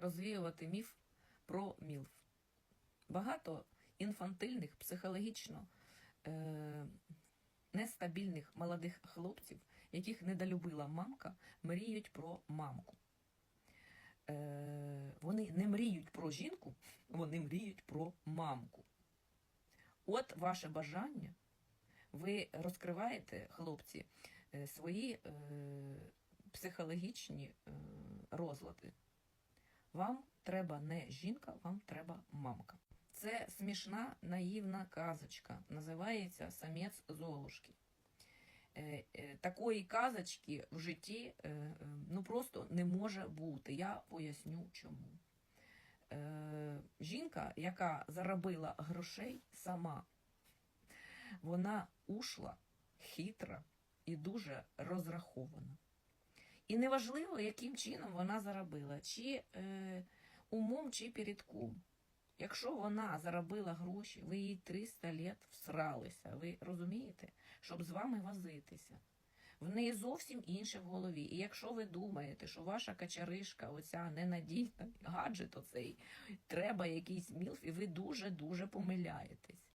розвіювати міф про мілф. Багато інфантильних, психологічно е- нестабільних молодих хлопців, яких недолюбила мамка, мріють про мамку. Е- вони не мріють про жінку, вони мріють про мамку. От ваше бажання. Ви розкриваєте, хлопці, е, свої е, психологічні е, розлади. Вам треба не жінка, вам треба мамка. Це смішна наївна казочка. Називається Самець Золушки. Е, е, Такої казочки в житті е, ну просто не може бути. Я поясню чому. Жінка, яка заробила грошей сама, вона ушла, хитра і дуже розрахована. І неважливо, яким чином вона заробила, чи е, умом, чи передком. Якщо вона заробила гроші, ви їй 300 літ всралися, ви розумієте, щоб з вами возитися. В неї зовсім інше в голові. І якщо ви думаєте, що ваша качаришка, оця ненадійна, гаджет оцей, треба якийсь мілф, і ви дуже-дуже помиляєтесь.